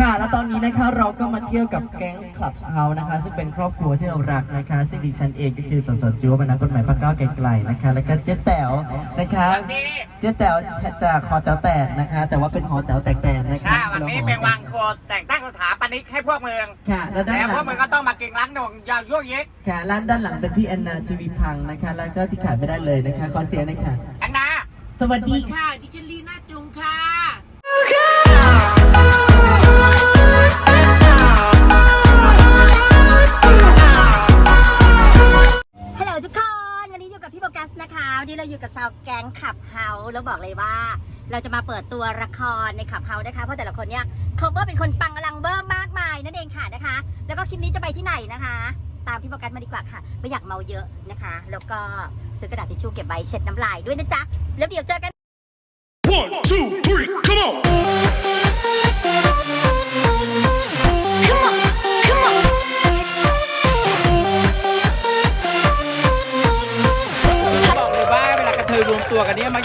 ค่ะแล้วตอนนี้นะคะเราก็มาเที่ยวกับแก๊งคลับเฮานะคะ ซึ่งเป็นครอบครัวที่เรารักนะคะ ซึ่งดิฉันเองก็คือสสจิวบรรณกฎหมายพระเก้าไกลๆนะคะ แล้วก็เจ๊แต๋วนะคะวันนี้เจ๊แต๋วจากหอแต๋วแตกนะคะ แต่ว่าเป็นหอแต๋วแตกแตกนะคะ ใช่วันนี้เป็นวังโคสแต่งตั้งสถาปนิกให้พวกเมึงค่ะแล้วด้านแต่หพลัวกงมึงก็ต้องมาเก่งล้างหนงยาวยั่วเย็กค่ะร้านด้านหลังเป็นพี่แอนนาทีวีพังนะคะ แล้วก็ที่ขาดไม่ได้เลยนะคะขอเสียงหน่อยค่ะ อันนาสวัสดีค่ะค่ะดิฉันลีน่าจุงค่ะ วันนี้เราอยู่กับชาวแก๊งขับเฮาแล้วบอกเลยว่า เราจะมาเปิดตัวละครในขับเฮานะคะ เพราะแต่ละคนเนี่ยเขาเบอร์เป็นคนปังอลังเบอร์มากมายนั่นเองค่ะนะคะ แล้วก็คลิปนี้จะไปที่ไหนนะคะ ตามพี่โฟกัสมาดีกว่าค่ะ ไม่อยากเมาเยอะนะคะ แล้วก็ซื้อกระดาษทิชชู่เก็บไว้เช็ดน้ำลายด้วยนะจ๊ะ แล้วเดี๋ยวเจอกัน One, two,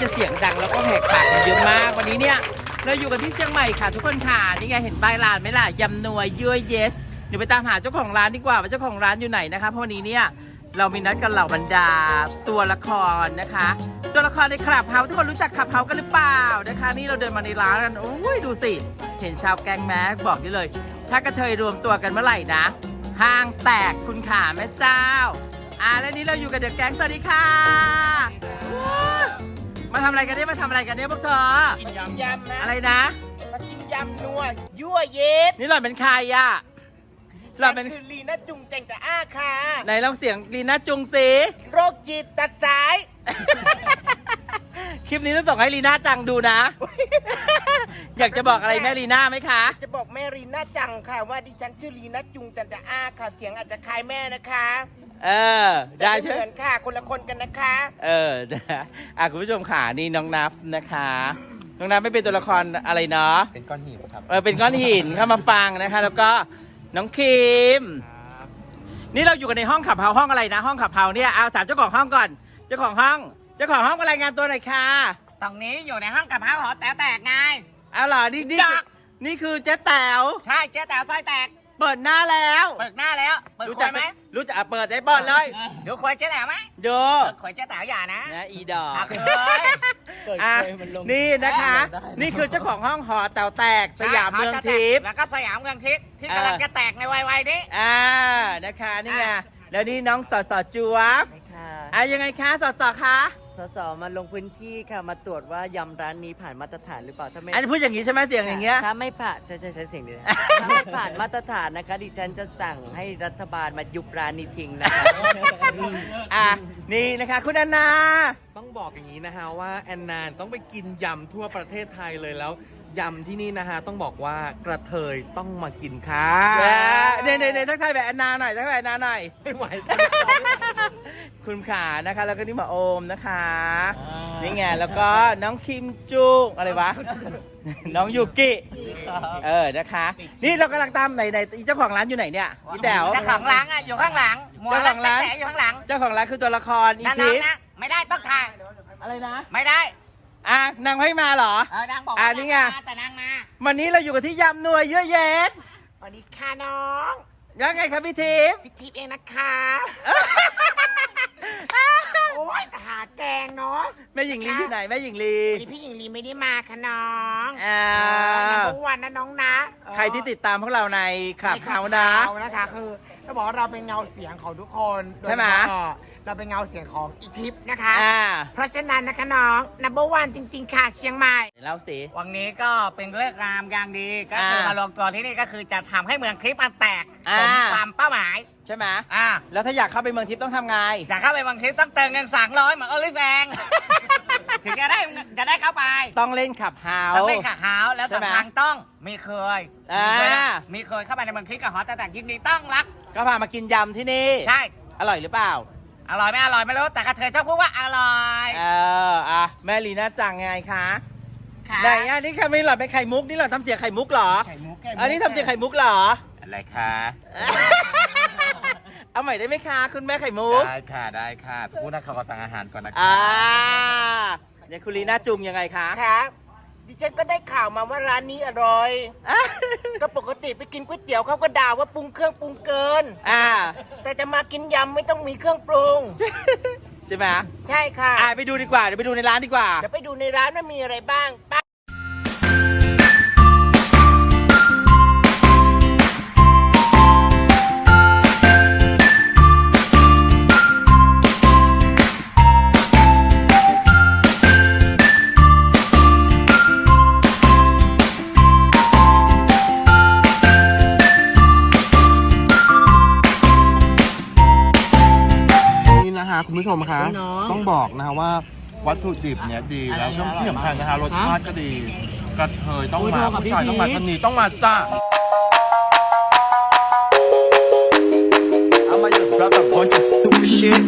จะเสียงดังแล้วก็แหกปากกันเยอะมาก วันนี้เนี่ยเราอยู่กันที่เชียงใหม่ค่ะ ทุกคนค่ะนี่ไงเห็นป้ายร้านไหมล่ะยำนัวยั่วเยสเดี๋ยวไปตามหาเจ้าของร้านดีกว่าว่าเจ้าของร้านอยู่ไหนนะคะเพราะวันนี้เนี่ยเรามีนัดกันเหล่าบรรดาตัวละครนะคะ ตัวละครในคลับเฮาทุกคนรู้จักคลับเฮากันหรือเปล่านะคะ นี่เราเดินมาในร้านกันโอ้ยดูสิ เห็นชาวแกงแม็กบอกได้เลย ถ้ากระเทยรวมตัวกันเมื่อไหร่นะห้างแตกคุณขาแม่เจ้าอ่าแล้วนี้เราอยู่กับเด็กแก๊งสวัสดีค่ะ มาทำอะไรกันเนี่ยมาทำอะไรกันเนี่ยพวกเธอ กินยำยำนะอะไรนะ มากินยำนัวยั่วเย็ดนี่หล่อนเป็นใครอะหล่อนเป็นคือลีน่าจุงเจงแต่อ้าค่ะไหนลองเสียงลีน่าจุงสิโรคจิตตัดสาย คลิปนี้ต้องส่งให้ลีน่าจังดูนะ อยากจะบอกอะไรแม่ลีน่าไหมคะ จะบอกแม่ลีน่าจังค่ะ ว่าดิฉันชื่อลีน่าจุงจันจะอ้าค่ะ เสียงอาจจะคล้ายแม่นะคะ เออ ได้แต่ใช่ไม่ไหเหมมือนค่ะ คนละคนกันนะคะ เอออะคุณผู้ชมค่ะนี่น้องนับนะคะ น้องนับไม่เป็นตัวละครอะไรเนาะ เป็นก้อนหินครับ เออ เป็นก้อนหินเข้ามาฟังนะคะ แล้วก็น้องคิม นี่เราอยู่กันในห้องขับเฮาห้องอะไรนะ ห้องขับเฮาเนี่ย เอาถามเจ้าของห้องก่อน เจ้าของห้อง เจ้าของห้องมารายงานตัวหน่อยค่ะ ตรงนี้อยู่ในห้องกับห้าหอแต๋วแตกไง เอาเหรอ นี่นี่ดักนี่คือเจ๊แต๋ว ใช่เจ๊แต๋วสร้อยแตก เปิดหน้าแล้ว เปิดหน้าแล้ว เปิดรู้คจัวยไหมรู้จักอะเปิดได้เปิดเลยเดี๋ยวควยเจ๊แต๋วไหมโยเปิดควยเจ๊แต๋วอย่านะนะอีดอกอะเคยอะนี่นะคะนี่คือเจ้าของห้องหอแต๋วแตกสยามเมืองทิพย์ แล้วก็สยามเมืองทิพย์ที่เออกำลังจะแตกในวัยๆนี้ อ่านะคะนี่ไงอะ แล้วนี่น้องสอสอจวบค่ะอะยังไงคะสอสอคะ สสมาลงพื้นที่ค่ะมาตรวจว่ายำร้านนี้ผ่านมาตรฐานหรือเปล่าถ้าไม่อันนี้พูดอย่างนี้ใช่ไหมเสียงอย่างเงี้ย ถ้าไม่ผ่านใช่ใช่ใช้เสียงดีนะถ้าไม่ผ่านมาตรฐานนะคะ ดิฉันจะสั่งให้รัฐบาลมายุบร้านนี้ทิ้งนะคะอะนี่นะคะคุณแอนนา ต้องบอกอย่างนี้นะฮะว่าแอนนานต้องไปกินยำทั่วประเทศไทยเลยแล้วยำที่นี่นะฮะต้องบอกว่ากระเทยต้องมากินค่ะเนี่ยเนี่ยเนี่ยทักทายแบบแอนนาหน่อยทักทายแบบแอนนาหน่อย ไม่ไหว คุณขานะคะ แล้วก็นี่หมาโอมนะคะนี่ไงแล้วก็น้องคิมจุงอะไรวะ น้องยูกิเออนะคะ นี่เรากำลังตามไหนไหนเจ้าของร้านอยู่ไหนเนี่ยพี่แต๋วเจ้าของร้านอะอยู่ข้างหลังหมวเจ้าของร้านแต๋วอยู่ข้างหลัง เจ้าของร้านคือตัวละครอีนั่นทิพย์นะไม่ได้ต้องถ่ายอะไรนะ ไม่ได้อะนางให้มาเหรอเออนางบอกอะว่านี่ไงมาแต่นางมาวันนี้เราอยู่กันที่ยำนัวเยอะแยะสวัสดีค่ะน้องยังไงครับพี่ทิพย์พี่ทิพย์เองนะคะ โอ๊ยหาแกงเนาะแม่หญิงลีที่ไหนแม่หญิงลี วันนี้พี่หญิงลีไม่ได้มาค่ะน้องอ่านัมวันนะน้องนะเออใครที่ติดตามพวกเราในคลับเฮานะเฮานะคะ คือจะบอกว่าเราเป็นเงาเสียงของทุกคนโดยใช่ไหม เฉพาะ เราเป็นเงาเสียงของอีทิพย์นะคะ อ่าเพราะฉะนั้นนะคะน้องนัมวันจริง ๆ ค่ะเชียงใหม่ เล่าสิ วันนี้ก็เป็นเลิกษ์งามยามดี ก็คืออ่ามมารวมตัวที่นี่ก็คือจะทำให้เมืองคลิปมันแตกอ่า สมความเป้าหมาย ใช่ไหมอ่าแล้วถ้าอยากเข้าไปเมืองทิพย์ต้องทำไง อยากเข้าไปเมืองคลิปต้องเติมเงินสามร้อยเหมือนโอลิแฟง ถึงจะได้จะได้เข้าไปต้องเล่นขับเฮา ต้องเป็นขาขาวแล้วใช่ไหมสำคัญต้องมีเคยอ่า มีเคยนะมีเคยเข้าไปในเมืองคลิปกับฮอตแต่แต่ยินดีต้องรัก ก็พามากินยำที่นี่ ใช่ อร่อยหรือเปล่า อร่อยไม่อร่อยไม่รู้แต่กระเทยชอบพูดว่าอร่อยเอออะแม่ลีน่าจังไงคะค่ะไหนอะนี่ค่ะไม่หล่อนเป็นไข่มุกนี่หล่อนทำเสียงไข่มุกเหรอไข่มุกไข่มุกอันนี้ทำเสียงไข่มุกเหรอ อะไรคะเอาใหม่ได้ไหมคะ คุณแม่ไข่มุกได้ค่ะได้ค่ะสมมตินะเขาขอสั่งอาหารก่อนนะอ่าคะเนี่ยคุณลีน่าจุงยังไงคะครับ ดิฉันก็ได้ข่าวมาว่าร้านนี้อร่อย ก็ปกติไปกินก๋วยเตี๋ยวเขาก็ด่าว่าปรุงเครื่องปรุงเกิน อ่า แต่จะมากินยำไม่ต้องมีเครื่องปรุง ใช่ไหมใช่ค่ะอ่าไปดูดีกว่าเดี๋ยวไปดูในร้านดีกว่า เดี๋ยวไปดูในร้านว่ามีอะไรบ้างไป นี่นะฮะคุณผู้ชมคะต้องบอกนะฮะว่าวัตถุดิบเนี่ยดีแล้วที่สำคัญนะฮะรสชาติก็ดีกระเทยต้องมาผู้ชายต้องมาชะนีต้องมาจ้า I'ma just drop a bunch of stupid shit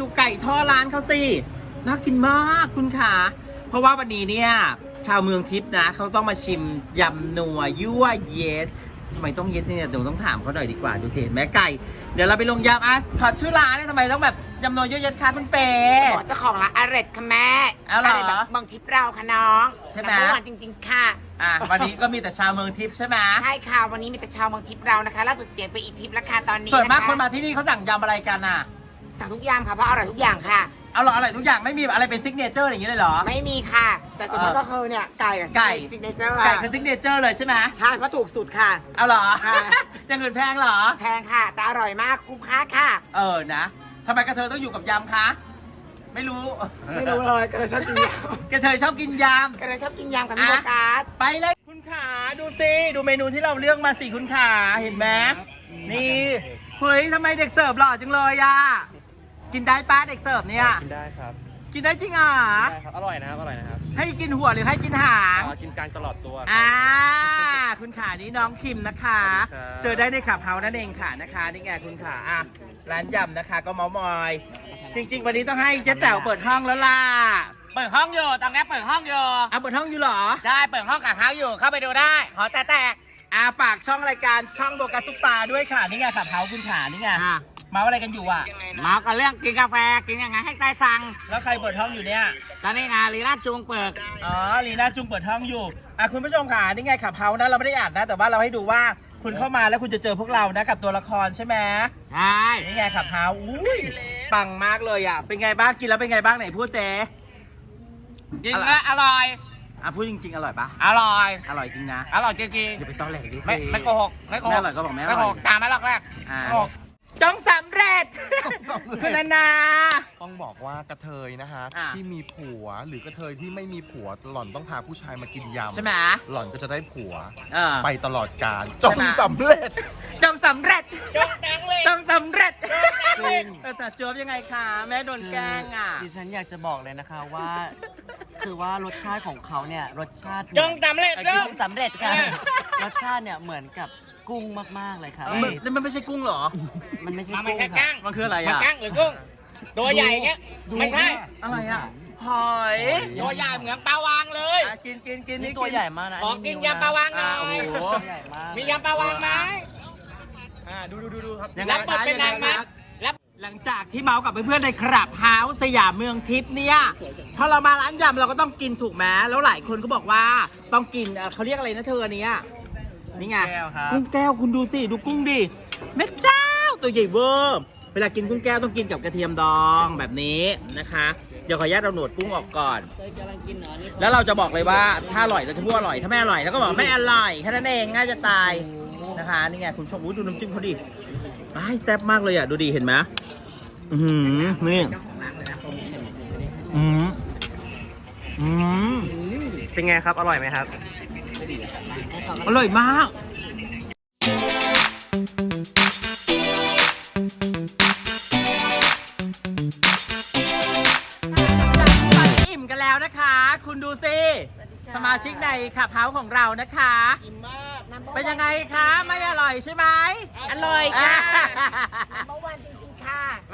ดูไก่ทอดร้านเขาสิน่ากินมากคุณขาเพราะว่าวันนี้เนี่ย ชาวเมืองทิพย์นะเขาต้องมาชิมยำนัวยั่วเย็ดทำไมต้องเย็ดเนี่ยเดี๋ยวต้องถามเขาหน่อยดีกว่าดูสิเห็นไหมไก่ เดี๋ยวเราไปลงยำอะขอชื่อร้านเนี่ยทำไมต้องแบบยำนัวยั่วเย็ดคะคุณเฟย์ บอกเจ้าของร้านอร่อยค่ะแม่เอาเหรอร่อยแบบบางทิปเราค่ะน้องใช่ไหมเมื่อวานจริง ๆ ค่ะ อะวันนี้ก็มีแต่ชาวเมืองทิพย์ใช่ไหมใช่ค่ะ วันนี้มีแต่ชาวบางทิปเรานะคะล่าสุดเสียงไปอีกทิปแล้วค่ะตอนนี้ส่วนมากะะคนมาที่นี่เขาสั่งยำอะไรกันอะ สั่งทุกอย่างค่ะเพราะอร่อยทุกอย่างค่ะ เอาเหรออะไรทุกอย่างไม่มีอะไรเป็นซิกเนเจอร์อย่างนี้เลยเหรอ ไม่มีค่ะ แต่ส่วนมากก็คือเนี่ยไก่กับไก่ ซิกเนเจอร์ไก่คือซิกเนเจอร์เลยใช่ไหมใช่เพราะถูกสุดค่ะ เอาเหรอ ค่ะ อย่างอื่นแพงเหรอ แพงค่ะ แต่อร่อยมากคุ้มค่าค่ะ เออนะทำไมกระเทยต้องอยู่กับยำคะ ไม่รู้ไม่รู้เลยก็เลยชอบกินยกระเทยชอบกินยำก็เลยชอบกินยำกับพี่โบกัสำไปเลยคุณขาดูสิดูเมนูที่เราเลือกมาสิคุณขาเห็นไหมนี่เฮ้ยทำไมเด็กเสิร์ฟหล่อจังเลยอะ กินได้ป้าเด็กเสิร์ฟเนี่ย กินได้ครับกินได้จริงอะได้ครับ อร่อยนะครับ อร่อยนะครับให้กินหัวหรือให้กินหาง อ่ากินกลางตลอดตัวอ่า คุณขานี่น้องคิมนะคะสวัสดีครับเจอได้ในขับเฮานั่นเองค่ะนะคะ นี่ไงคุณขาอะร้านยำนะคะ ก็เมามอย จริง ๆ วันนี้ต้องให้เจ๊แต๋วเปิดห้องแล้วล่ะเปิดห้องอยู่ตอนนี้เปิดห้องอยู่อะเปิดห้องอยู่เหรอ ใช่เปิดห้องกับเฮาอยู่เข้าไปดูได้หอแต่แตกอะฝากช่องรายการช่องโบกัสซุปตาด้วยค่ะนี่ไงขับเฮาคุณขานี่ไงอะ เมาอะไรกันอยู่อะมากันเรื่องกินกาแฟกินยังไงให้ใจสั่ง แล้วใครเปิดห้องอยู่เนี่ย ตอนนี้งานลีลาดจูงเปิด อ๋อ ลีน่าจุงเปิดห้องอยู่ อะคุณผู้ชมค่ะนี่ไงขับเฮานะ เราไม่ได้อ่านนะ แต่ว่าเราให้ดูว่าคุณเข้ามาแล้วคุณจะเจอพวกเรานะกับตัวละครใช่ไหมใช่ นี่ไงขับเฮาอุ้ยปังมากเลยอะ เป็นไงบ้าง กินแล้วเป็นไงบ้างไหนพูดเจ๊กินแล้วอร่อย อะพูดจริงๆ อร่อยปะอร่อย อร่อยจริงนะอร่อยจริงอย่าไปตอแหลดิๆไม่ไม่โกหกไม่โกหไม่กอร่อยก็บอกไม่อไม่โกร่หอย กตามมาหรอกแรกอ่าโกหก จงสำเร็จคุณนานา ต้องบอกว่ากระเทยนะฮะอะ ที่มีผัวหรือกระเทยที่ไม่มีผัวหล่อนต้องพาผู้ชายมากินยำใช่ไหมหล่อนก็จะได้ผัว เออ ไปตลอดกาลใช่จงไหม สำเร็จ จงสำเร็จจงดังเลยจงสำเร็จจริงเออแต่จวบยังไงคะแม่โดนแกล้งอะ ดิฉันอยากจะบอกเลยนะคะว่า คือว่ารสชาติของเขาเนี่ยรสชาติจงสำเร็จเริ่มสำเร็จค่ะรสชาติเนี่ยเหมือนกับ กุ้งมากๆเลยค่ะมันแล้วมันไม่ใช่กุ้งเหรอ มันไม่ใช่มันไม่กุ้งใช่กั้ค่ะงมันคืออะไรมันอะ กั้งหรือกุ้งตัวใหญ่เงี้ยไม่ใช่อะไรอะ หอยตัวใหญ่เหมือนปลาวางเลยอะกินกินกินนี่นี่ตัวใหญ่มากนะขอกินยำปลาวางหน่อะอโอ้ยโหตัวใหญ่มากมียำปลาวางไหมอะดูดูดูดูครับรับบทเป็นนางมัดรับ หลังจากที่เมาส์กับเพื่อนๆในครับเฮาส์สยามเมืองทิพย์เนี่ยพอเรามาร้านยำเราก็ต้องกินถูกไหมแล้วหลายคนก็บอกว่าต้องกินเอ่อเขาเรียกอะไรนะเธออันเนี้ย นี่ไง กุ้งแก้วคุณดูสิ ดูกุ้งดิแม่เจ้าตัวใหญ่เวอร์เวลากินกุ้งแก้วต้องกินกับกระเทียมดองแบบนี้นะคะ เดี๋ยวขออนุญาตเอาหนวดกุ้งออกก่อน แล้วเราจะบอกเลยว่าถ้าอร่อยเราจะพูดอร่อย ถ้าไม่อร่อยเราก็บอกไม่อร่อยแค่นั้นเองง่ายจะตายนะคะนี่ไงคุณผู้ชมอุ๊ยดูน้ำจิ้มเขาดิอ้ายแซ่บมากเลยอะดูดิเห็นไหมอือหือนี่อืมอืมเป็นไงครับ อร่อยไหมครับ อร่อยมากอิ่มกันแล้วนะคะ คุณดูสิ สมาชิกในขับเฮาส์ของเรานะคะอิ่มมากเป็นยังไงคะ ไม่อร่อยใช่ไหม อร่อยค่ะ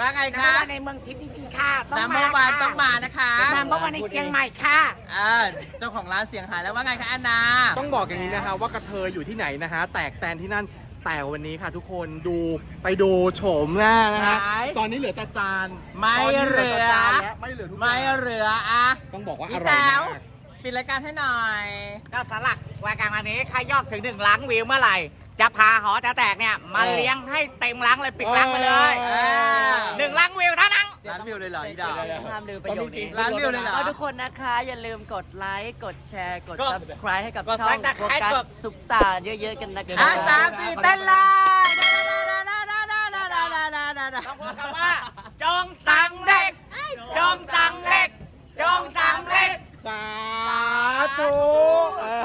ว่าไงน้ำคะเมื่อวานในเมืองทิพย์จริงๆค่ะต้องน้ำมาเมื่อวานค่ะต้องมานะคะน้ำเมื่อวานในเชียงใหม่ค่ะ เออเจ้าของร้านเสียงหายแล้วว่าไงคะแอนนา ต้องบอกอย่างนี้นะคะว่ากระเทยอยู่ที่ไหนนะคะ แตกแตนที่นั่นแต่วันนี้ค่ะทุกคนดูไปดูโฉมหน้านะคะไหนตอนนี้เหลือแต่จานไม่ตอนนี้เหลือแต่จานและไม่เหลือทุกอย่างไม่เหลืออะต้องบอกว่าอพี่ร่อยแต๋มาวกปิดรายการให้หน่อย ก็สลักรายการวันนี้ใครยอดถึงหนึ่งล้านวิวเมื่อไหร่ จะพาหอจะแตกเนี่ยมาเลี้ยงให้เต็มล้างเลยปิดล้างไปเลยเออหนึ่งล้านวิวเท่านั้น ร้านวิวเลยเหรออีดอกห้ามลืมประโยคนี้ร้านวิวเลยเหรอก็ทุกคนนะคะ อย่าลืมกดไลค์กดแชร์กด กด subscribe ให้กับกดช่อง subscribe โฟกัสกด ซุปตาเยอะๆกันนะคอะะสามสี่เต้นเลยต้องพูดคำว่า จงสั่งเด็ก จงสั่งเล็ก จงสั่งเล็ก สาธุเออ